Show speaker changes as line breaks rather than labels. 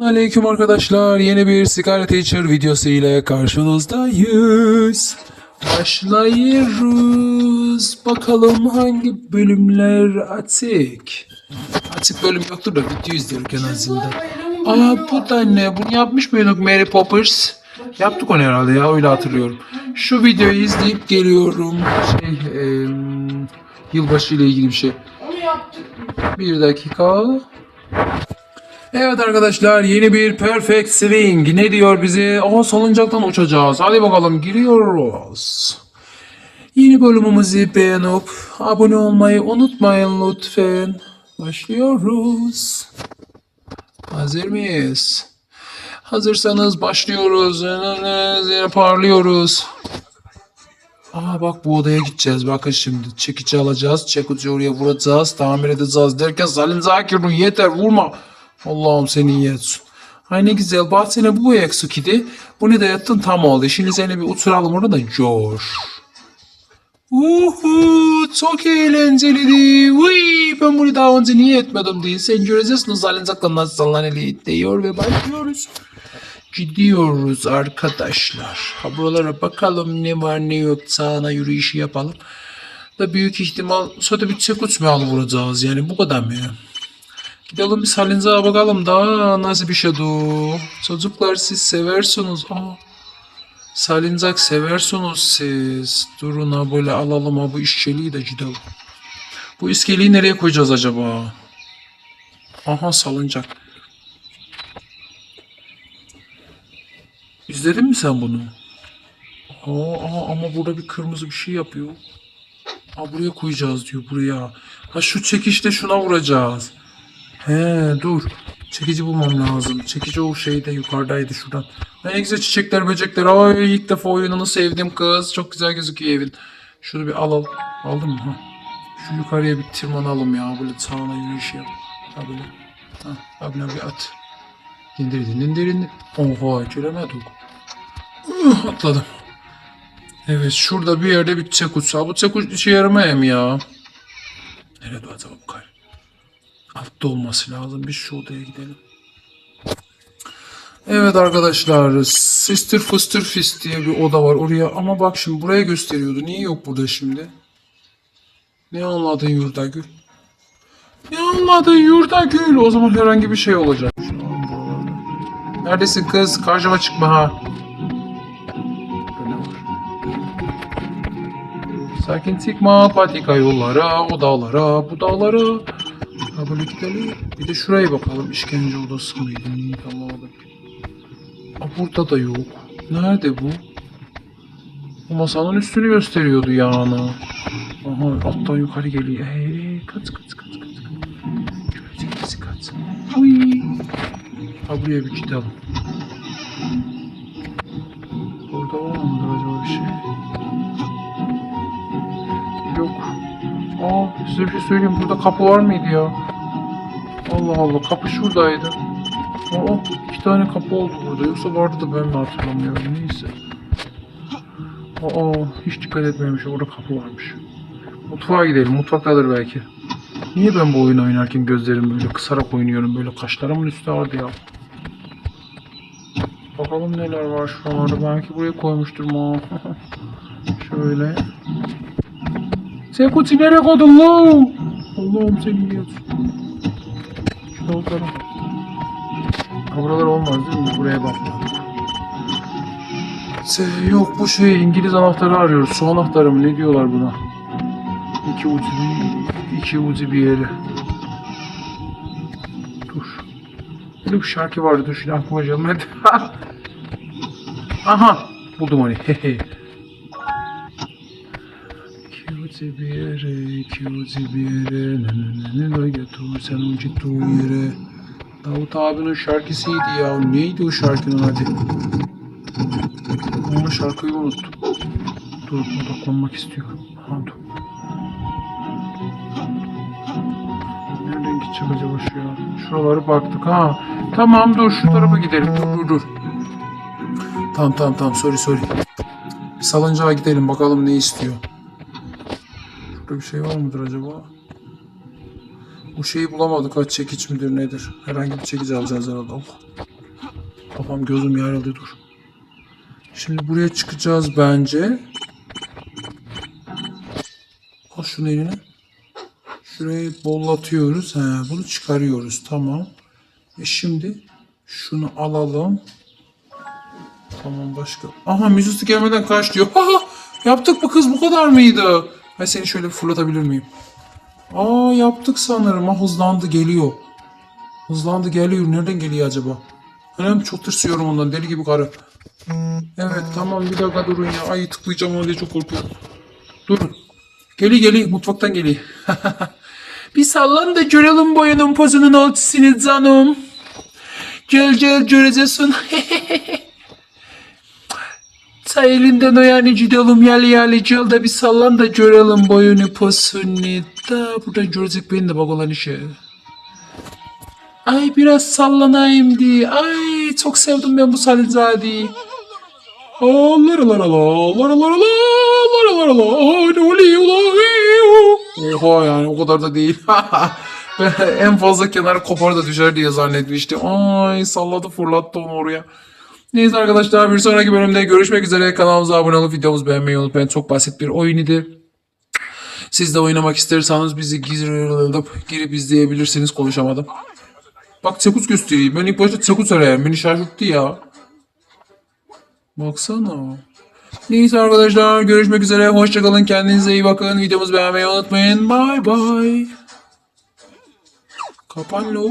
Aleyküm arkadaşlar. Yeni bir Sigara Teacher videosu ile karşınızdayız. Başlıyoruz. Bakalım hangi bölümler açık. Açık bölüm yoktur da video izlerken azından. Aa bu da ne? Bunu yapmış mıydık Mary Poppers? Yaptık onu herhalde ya öyle hatırlıyorum. Şu videoyu izleyip geliyorum. Şey, em, yılbaşı ile ilgili bir şey.
Onu yaptık.
Bir dakika. Evet arkadaşlar yeni bir Perfect Swing. Ne diyor bize? Aa salıncaktan uçacağız. Hadi bakalım giriyoruz. Yeni bölümümüzü beğenip abone olmayı unutmayın lütfen. Başlıyoruz. Hazır mıyız? Hazırsanız başlıyoruz. Yine parlıyoruz. Aa bak bu odaya gideceğiz. Bakın şimdi çekici alacağız. Çekici oraya vuracağız. Tamir edeceğiz derken Salim Zakir'in yeter vurma. Allah'ım seni iyi etsin. Ay ne güzel. Bahçene bu eksik idi. Bunu da yaptın tam oldu. Şimdi seni bir uçuralım orada da coş. Uhu, çok eğlenceliydi. Uy, ben bunu daha önce niye etmedim diye. Sen göreceksin o salıncakla nasıl sallaneli diyor ve başlıyoruz. Gidiyoruz arkadaşlar. Ha buralara bakalım ne var ne yok sağına yürüyüşü yapalım. Da büyük ihtimal sonra bir çek uçmayalı vuracağız yani bu kadar mı? Gidelim salıncağa bakalım da nasıl bir şey bu. Çocuklar siz seversiniz. Aa, salıncak seversiniz siz. Durun ha böyle alalım ha bu işçiliği de gidelim. Bu iskeleyi nereye koyacağız acaba? Aha salıncak. İzledin mi sen bunu? Aa, aa, ama burada bir kırmızı bir şey yapıyor. Aa, buraya koyacağız diyor buraya. Ha şu çekişte şuna vuracağız. He dur. Çekici bulmam lazım. Çekici o şeyde yukarıdaydı şuradan. Ne güzel çiçekler böcekler. Ay ilk defa oyununu sevdim kız. Çok güzel gözüküyor evin. Şunu bir alalım. Aldın mı? Ha. Şu yukarıya bir tırmanalım ya. Böyle sağına yürüyüş yap. Ha böyle. Ha, abine bir at. İndir indir indir. Oha göremedik. Uh, atladım. Evet şurada bir yerde bir çek uçsa. Bu çek uç işe yaramaya mı ya? Nerede acaba bu kar? Altta olması lazım. Biz şu odaya gidelim. Evet arkadaşlar. Sister Fuster Fist diye bir oda var oraya. Ama bak şimdi buraya gösteriyordu. Niye yok burada şimdi? Ne anladın Yurdagül? Ne anladın Yurdagül? O zaman herhangi bir şey olacak. Neredesin kız? Karşıma çıkma ha. Sakin çıkma patika yollara, o dağlara, bu dağlara. Gidelim. Bir de şuraya bakalım. İşkence odası mıydı? Neydi Allah'ım. Aa, burada da yok. Nerede bu? Bu masanın üstünü gösteriyordu yani. Aha alttan yukarı geliyor. Hey, kaç kaç kaç kaç. kaç. Görecek kaç. Uy. Ha buraya bir gidelim. Burada var mıdır acaba bir şey? Yok. Aa size bir şey söyleyeyim. Burada kapı var mıydı ya? Allah Allah kapı şuradaydı. Aa iki tane kapı oldu burada. Yoksa vardı da ben mi hatırlamıyorum. Neyse. Aa hiç dikkat etmemiş. Orada kapı varmış. Mutfağa gidelim. Mutfaktadır belki. Niye ben bu oyunu oynarken gözlerim böyle kısarak oynuyorum? Böyle kaşlarımın üstü ağrıdı ya. Bakalım neler var şuralarda. Belki buraya koymuştur mu? Şöyle. Sekuti nereye koydun lan? Allah'ım seni. Şurada oturalım. Ha, Buralar olmaz değil mi? Buraya bak. Se- Yok bu şey İngiliz anahtarı arıyoruz. Su anahtarı mı? Ne diyorlar buna? İki ucu bir, iki ucu bir yeri. Dur. Böyle bir şarkı vardı. Dur şimdi aklıma gelmedi. Aha! Buldum onu. Hehe. Ucu bir yere, iki yere. Ne ne ne götür sen yere. Davut abinin şarkısıydı ya. Neydi o şarkının adı? Ama şarkıyı unuttum. Dur odaklanmak istiyorum. Ha dur. Nereden gidecek acaba şu ya? Şuraları baktık ha. Tamam dur şu tarafa gidelim. Dur dur dur. Tamam tamam tamam sorry sorry. Bir salıncağa gidelim bakalım ne istiyor. Şurada bir şey var mıdır acaba? Bu şeyi bulamadık. Ha çekiç midir nedir? Herhangi bir çekiç alacağız herhalde. Oh. Kafam gözüm yarıldı dur. Şimdi buraya çıkacağız bence. Al şunu eline. Şurayı bollatıyoruz. He, bunu çıkarıyoruz. Tamam. E şimdi şunu alalım. Tamam başka. Aha müzisi gelmeden kaç diyor. Aha, yaptık mı kız bu kadar mıydı? Ben seni şöyle bir fırlatabilir miyim? Aa yaptık sanırım. Ha hızlandı geliyor. Hızlandı geliyor. Nereden geliyor acaba? Anam çok tırsıyorum ondan. Deli gibi karı. Evet tamam bir dakika durun ya. Ay tıklayacağım diye çok korkuyorum. Durun. Geli geli mutfaktan geli. bir sallan da görelim boyunun pozunun ölçüsünü canım. Gel gel göreceksin. Ta elinden o yani gidelim yali yali gel de bir sallan da görelim boyunu posunu da buradan görecek beni de bak olan işe. Ay biraz sallanayım diye. Ay çok sevdim ben bu ee, Oha yani o kadar da değil. en fazla kenara kopar da düşer diye zannetmiştim. Ay salladı fırlattı onu oraya. Neyse arkadaşlar bir sonraki bölümde görüşmek üzere. Kanalımıza abone olup videomuzu beğenmeyi unutmayın. Çok basit bir oyun idi. Siz de oynamak isterseniz bizi girip, girip izleyebilirsiniz. Konuşamadım. Bak Sekut göstereyim. Ben ilk başta Sekut arayayım. Beni şaşırttı ya. Baksana. Neyse arkadaşlar görüşmek üzere. Hoşçakalın. Kendinize iyi bakın. Videomuzu beğenmeyi unutmayın. Bye bye. Kapan lo.